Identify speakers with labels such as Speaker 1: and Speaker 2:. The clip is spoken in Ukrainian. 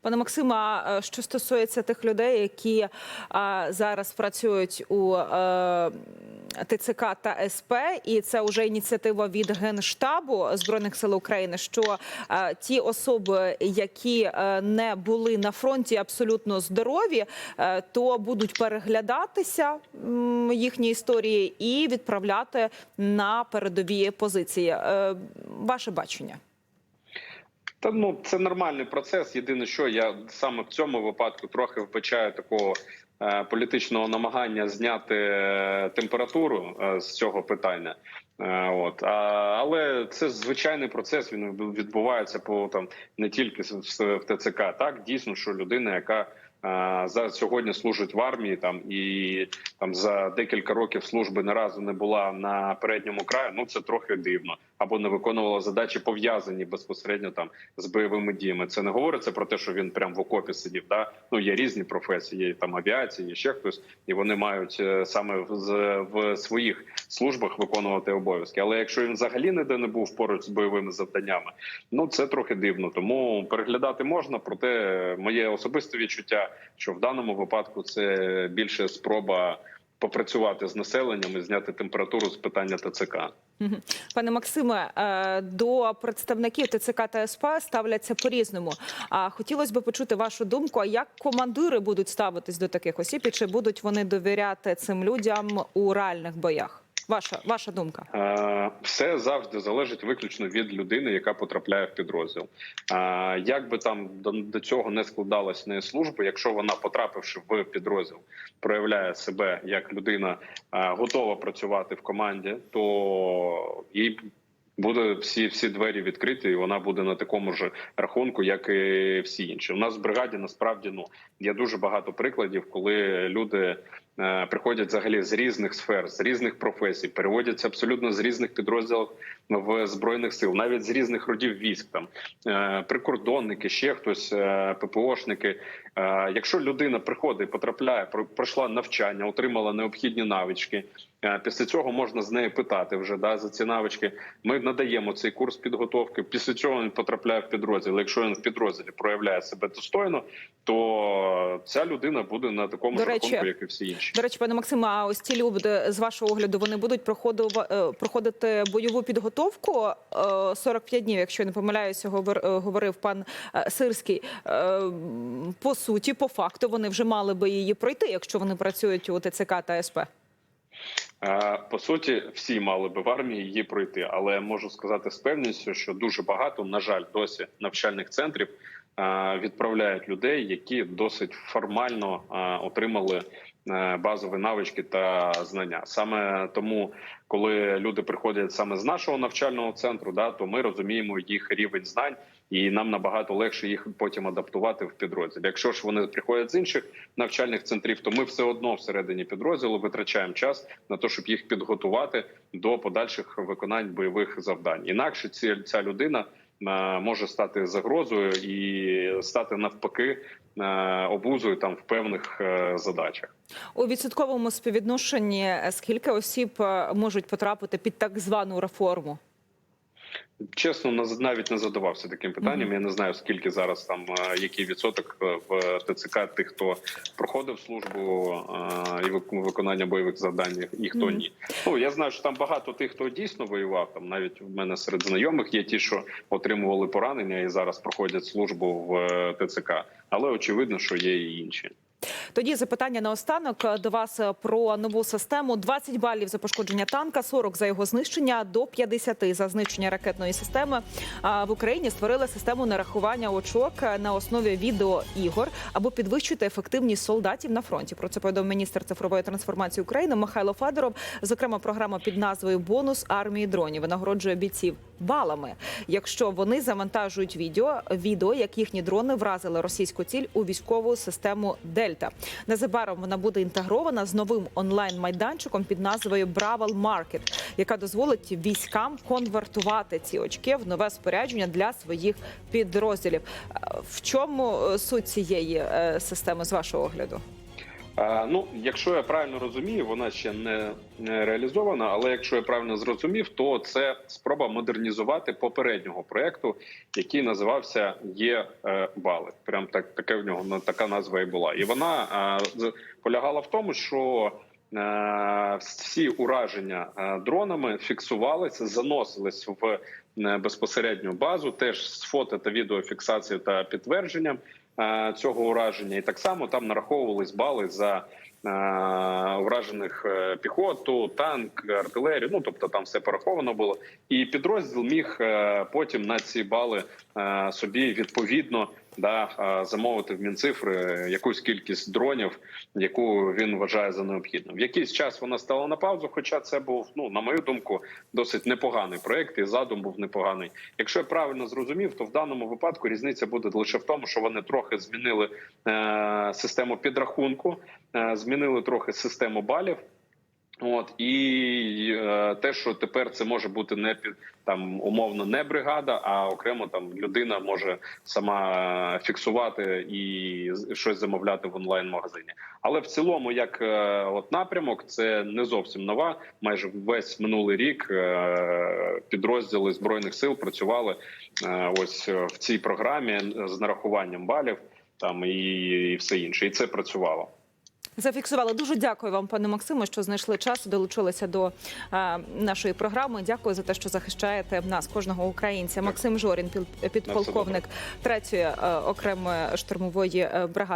Speaker 1: Пане Максиме, а е, що стосується тих людей, які е, зараз працюють у е, ТЦК та СП, і це вже ініціатива від Генштабу збройних сил України, що ті особи, які не були на фронті, абсолютно здорові, то будуть переглядатися їхні історії і відправляти на передові позиції. Ваше бачення?
Speaker 2: Та ну це нормальний процес. Єдине, що я саме в цьому випадку трохи вбачаю такого е, політичного намагання зняти е, температуру е, з цього питання. Е, от а, але це звичайний процес. Він відбувається по там не тільки в, ТЦК. Так дійсно, що людина, яка е, за сьогодні служить в армії, там і там за декілька років служби не разу не була на передньому краї. Ну це трохи дивно, або не виконувала задачі пов'язані безпосередньо там з бойовими діями. Це не говориться про те, що він прям в окопі сидів. Да? Ну є різні професії, є там авіація, є ще хтось, і вони мають е, саме в, в своїх службах виконувати обов'язки. Але якщо він взагалі ніде не був поруч з бойовими завданнями, ну це трохи дивно. Тому переглядати можна. Проте моє особисте відчуття, що в даному випадку це більше спроба попрацювати з населенням і зняти температуру з питання ТЦК.
Speaker 1: Пане Максиме, е, до представників ТЦК та СП ставляться по-різному. А хотілося б почути вашу думку. А як командири будуть ставитись до таких осіб, і чи будуть вони довіряти цим людям у реальних боях? Ваша ваша думка?
Speaker 2: Е, Все завжди залежить виключно від людини, яка потрапляє в підрозділ. Е, Як би там до, цього не складалась не служба, якщо вона, потрапивши в підрозділ, проявляє себе як людина е, готова працювати в команді, то їй буде всі всі двері відкриті, і вона буде на такому ж рахунку, як і всі інші. У нас в бригаді насправді ну є дуже багато прикладів, коли люди е, приходять взагалі з різних сфер, з різних професій, переводяться абсолютно з різних підрозділів в збройних сил, навіть з різних родів військ, там е, прикордонники, ще хтось, е, ППОшники. Е, Якщо людина приходить, потрапляє, про- пройшла навчання, отримала необхідні навички. Після цього можна з неї питати вже да за ці навички. Ми надаємо цей курс підготовки. Після цього він потрапляє в підрозділ. Якщо він в підрозділі проявляє себе достойно, то ця людина буде на такому
Speaker 1: До
Speaker 2: ж
Speaker 1: речі,
Speaker 2: рахунку, як і всі інші.
Speaker 1: До речі, пане Максиме, а ось ці люди з вашого огляду вони будуть проходити бойову підготовку е, 45 днів, якщо я не помиляюся, е, говорив пан е, Сирський. Е, По суті, по факту, вони вже мали би її пройти, якщо вони працюють у ТЦК та СП.
Speaker 2: Е, По суті, всі мали би в армії її пройти, але можу сказати з певністю, що дуже багато, на жаль, досі навчальних центрів е, відправляють людей, які досить формально е, отримали е, базові навички та знання. Саме тому, коли люди приходять саме з нашого навчального центру, да, то ми розуміємо їх рівень знань. І нам набагато легше їх потім адаптувати в підрозділі. Якщо ж вони приходять з інших навчальних центрів, то ми все одно всередині підрозділу витрачаємо час на те, щоб їх підготувати до подальших виконань бойових завдань. Інакше ці ця людина е, може стати загрозою і стати навпаки е, обузою там в певних е, задачах.
Speaker 1: У відсотковому співвідношенні е, скільки осіб е, можуть потрапити під так звану реформу?
Speaker 2: Чесно, навіть не задавався таким питанням. Я не знаю скільки зараз там е, який відсоток е, в ТЦК тих, хто проходив службу е, і вик- виконання бойових завдань, і хто
Speaker 1: Мгм.
Speaker 2: ні. Ну я знаю, що там багато тих, хто дійсно воював. Там навіть в мене серед знайомих є ті, що отримували поранення і зараз проходять службу в ТЦК. Але очевидно, що є і інші.
Speaker 1: Тоді запитання наостанок е, до вас е, про нову систему. 20 балів за пошкодження танка, 40 за його знищення, до 50 за знищення ракетної системи. А в Україні створили систему нарахування очок е, на основі відеоігор, аби підвищити ефективність солдатів на фронті. Про це повідомив міністр цифрової трансформації України Михайло Федоров. Зокрема, програма під назвою Бонус армії дронів винагороджує бійців балами, якщо вони завантажують відео, відео, як їхні дрони вразили російську ціль у військову систему Дельта. Незабаром вона буде інтегрована з новим онлайн-майданчиком під назвою Бравл Маркет, яка дозволить військам конвертувати ці очки в нове спорядження для своїх підрозділів. Е, В чому е, суть цієї е, системи з вашого огляду?
Speaker 2: Ну, якщо я правильно розумію, вона ще не реалізована. Але якщо я правильно зрозумів, то це спроба модернізувати попереднього проекту, який називався Є е, бали. Прям так таке в нього така назва і була. І вона е, полягала в тому, що е, всі ураження дронами фіксувалися, заносились в безпосередню базу, теж з фото та відеофіксацією та підтвердженням цього ураження, і так само там нараховувались бали за е, вражених е, піхоту, танк, артилерію. Ну тобто там все пораховано було. І підрозділ міг е, потім на ці бали е, собі відповідно да замовити в мінцифри якусь кількість дронів, яку він вважає за необхідну. В якийсь час вона стала на паузу. Хоча це був, ну на мою думку, досить непоганий проект, і задум був непоганий. Якщо я правильно зрозумів, то в даному випадку різниця буде лише в тому, що вони трохи змінили е, систему підрахунку, е, змінили трохи систему балів. От і е, те, що тепер це може бути не під там умовно не бригада, а окремо там людина може сама фіксувати і щось замовляти в онлайн магазині. Але в цілому, як е, от напрямок, це не зовсім нова. Майже весь минулий рік е, підрозділи збройних сил працювали е, ось е, в цій програмі з нарахуванням балів там і, і все інше, і це працювало.
Speaker 1: Зафіксували. Дуже дякую вам, пане Максиме, що знайшли час і долучилися до е, нашої програми. Дякую за те, що захищаєте нас, кожного українця. Максим Жорін, підполковник третьої е, окремої штурмової е, бригади.